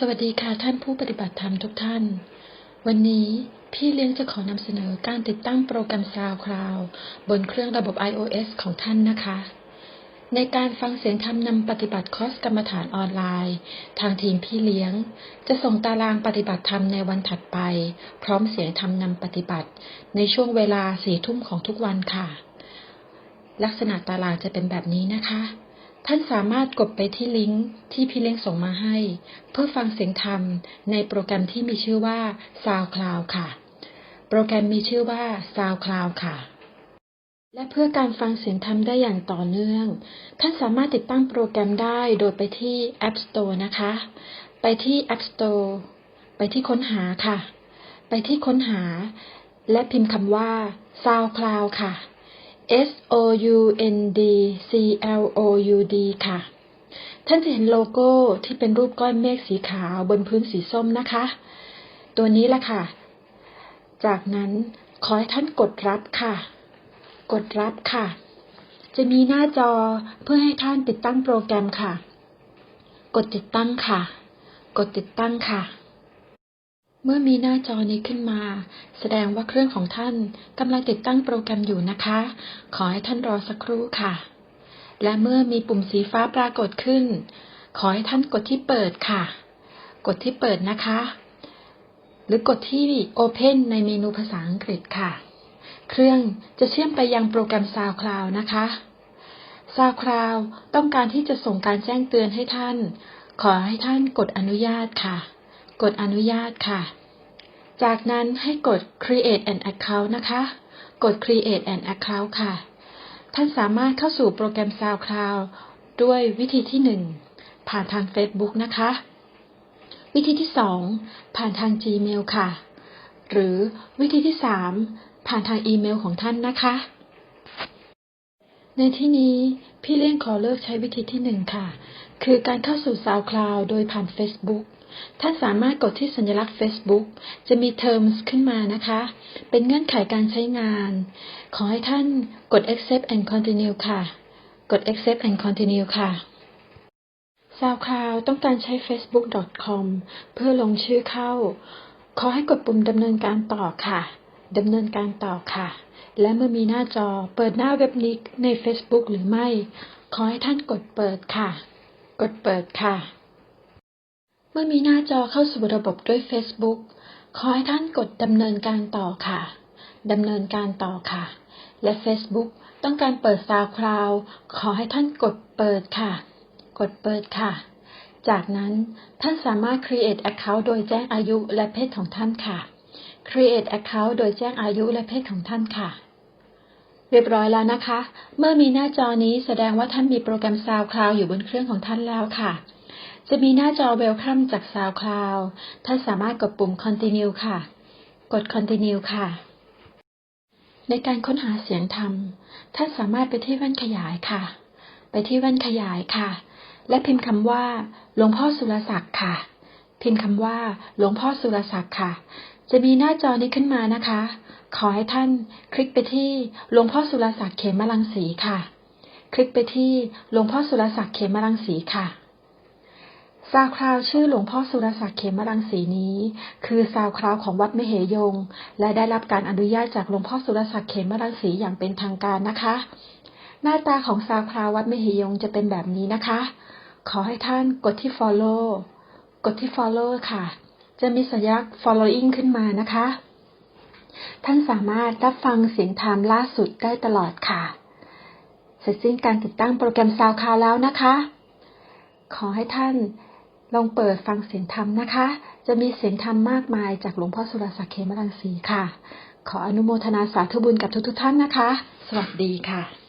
สวัสดีค่ะท่านผู้ปฏิบัติธรรมทุกท่าน วันนี้พี่เลี้ยงจะขอนำเสนอการติดตั้งโปรแกรม SoundCloud บนเครื่องระบบ iOS ของท่านนะคะ ในการฟังเสียงธรรมนำปฏิบัติคอร์สกรรมฐานออนไลน์ ทางทีมพี่เลี้ยง จะส่งตารางปฏิบัติธรรมในวันถัดไป พร้อมเสียงธรรมนำปฏิบัติ ในช่วงเวลาสี่ทุ่มของทุกวันค่ะ ลักษณะตารางจะเป็นแบบนี้นะคะ ท่านสามารถกดไปที่ลิงก์ที่พี่เล้งส่งมาให้ เพื่อฟังเสียงธรรมในโปรแกรมที่มีชื่อว่า SoundCloud ค่ะ โปรแกรมมีชื่อว่า SoundCloud ค่ะ และเพื่อการฟังเสียงธรรมได้อย่างต่อเนื่อง ท่านสามารถติดตั้งโปรแกรมได้โดยไปที่ App Store นะคะ ไปที่ App Store ไปที่ค้นหาค่ะ ไปที่ค้นหา และพิมพ์คำว่า SoundCloud ค่ะ S O U N D C L O U D ค่ะ ท่านจะเห็นโลโก้ที่เป็นรูปก้อนเมฆสีขาวบนพื้นสีส้มนะคะ ตัวนี้แหละค่ะ จากนั้นขอให้ท่านกดรับค่ะ กดรับค่ะ จะมีหน้าจอเพื่อให้ท่านติดตั้งโปรแกรมค่ะ กดติดตั้งค่ะ กดติดตั้งค่ะ เมื่อมีหน้าจอนี้ขึ้นมา แสดงว่าเครื่องของท่านกำลังติดตั้งโปรแกรมอยู่นะคะ ขอให้ท่านรอสักครู่ค่ะ และเมื่อมีปุ่มสีฟ้าปรากฏขึ้น ขอให้ท่านกดที่เปิดค่ะ กดที่เปิดนะคะ หรือกดที่ Open ในเมนูภาษาอังกฤษค่ะ เครื่องจะเชื่อมไปยังโปรแกรม SoundCloud นะคะ SoundCloud ต้องการที่จะส่งการแจ้งเตือนให้ท่าน ขอให้ท่านกดอนุญาตค่ะ กดอนุญาตค่ะ จากนั้นให้กด create an account นะคะ กด create an account ค่ะ ท่านสามารถเข้าสู่โปรแกรม SoundCloud ด้วยวิธีที่ 1 ผ่านทาง Facebook นะคะ วิธีที่ 2 ผ่านทาง Gmail ค่ะ หรือวิธีที่ 3 ผ่านทางอีเมลของท่านนะคะ ในที่นี้พี่เลี้ยงขอเลิกใช้วิธีที่ 1 ค่ะ คือการเข้าสู่ SoundCloud โดยผ่าน Facebook ท่านสามารถกดที่สัญลักษณ์ Facebook จะมี Terms ขึ้นมานะคะ เป็นเงื่อนไขการใช้งาน ขอให้ท่านกด Accept and Continue ค่ะ กด Accept and Continue ค่ะ SoundCloud ต้องการใช้ facebook.com เพื่อลงชื่อเข้า ขอให้กดปุ่มดำเนินการต่อค่ะดำเนินการต่อค่ะ และเมื่อมีหน้าจอเปิดหน้าเว็บนี้ใน Facebook หรือไม่ ขอให้ท่านกดเปิดค่ะ กดเปิดค่ะ เมื่อมีหน้าจอเข้าสู่ระบบด้วย Facebook ขอให้ท่านกดดำเนินการต่อค่ะดำเนินการต่อค่ะ และ Facebook ต้องการเปิด SoundCloud ขอให้ท่านกดเปิดค่ะ กดเปิดค่ะ จากนั้นท่านสามารถ create account โดยแจ้งอายุและเพศของท่านค่ะ create account โดยแจ้งอายุและเพศของท่านค่ะ เรียบร้อยแล้วนะคะ เมื่อมีหน้าจอนี้แสดงว่าท่านมีโปรแกรม SoundCloud อยู่บนเครื่องของท่านแล้วค่ะ จะมีหน้าจอ Welcome จาก SoundCloud ท่านสามารถกดปุ่ม Continue ค่ะ กด Continue ค่ะ ในการค้นหาเสียงธรรม ท่านสามารถไปที่แว่นขยายค่ะ ไปที่แว่นขยายค่ะ และพิมพ์คำว่าหลวงพ่อสุรศักดิ์ค่ะ พิมพ์คำว่า หลวงพ่อสุรศักดิ์ค่ะ จะมีหน้าจอนี้ขึ้นมานะคะ ขอให้ท่านคลิกไปที่หลวงพ่อสุรศักดิ์เขมรังสีค่ะ คลิกไปที่หลวงพ่อสุรศักดิ์เขมรังสีค่ะซาวคราวชื่อหลวงพ่อสุรศักดิ์เขมรังสีนี้ คือซาวคราวของวัดมเหยง และได้รับการอนุญาตจากหลวงพ่อสุรศักดิ์เขมรังสีอย่างเป็นทางการนะคะ หน้าตาของซาวคราววัดมเหยงจะเป็นแบบนี้นะคะ ขอให้ท่านกดที่ follow กดที่ follow ค่ะ จะมีสัญลักษณ์ following ขึ้นมานะคะ ท่านสามารถรับฟังเสียงธรรมล่าสุดได้ตลอดค่ะ เสร็จสิ้นการติดตั้งโปรแกรมซาวคาวแล้วนะคะ ขอให้ท่านลองเปิดฟังเสียงธรรมนะคะ จะมีเสียงธรรมมากมายจากหลวงพ่อสุรศักดิ์เขมรังสีค่ะ ขออนุโมทนาสาธุบุญกับทุกๆท่านนะคะ สวัสดีค่ะ